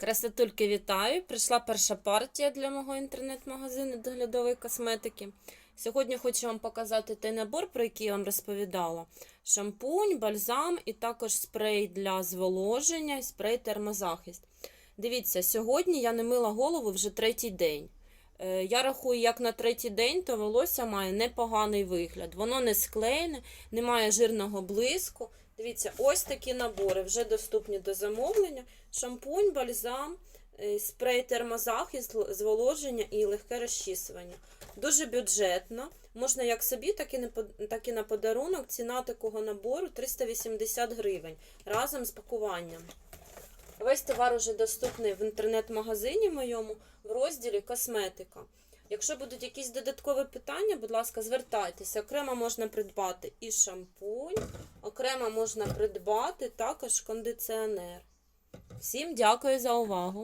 Красотульки, вітаю! Прийшла перша партія для мого інтернет-магазину доглядової косметики. Сьогодні хочу вам показати той набор, про який я вам розповідала: шампунь, бальзам і також спрей для зволоження спрей термозахист. Дивіться, сьогодні я не мила голову вже третій день. Е, Я рахую, як на третій день, то волосся має непоганий вигляд. Воно не склеєне, немає жирного блиску. Дивіться, ось такі набори вже доступні до замовлення. Шампунь, бальзам, е, спрей термозахист, зволоження і легке розчісування. Дуже бюджетно. Можна як собі, так і, на так і на подарунок. Ціна такого набору 380 гривень разом з пакуванням. Весь товар уже доступний в інтернет-магазині моєму в розділі косметика. Якщо будуть якісь додаткові питання, будь ласка, звертайтеся. Окремо можна придбати і шампунь, окремо можна придбати також кондиціонер. Всім дякую за увагу!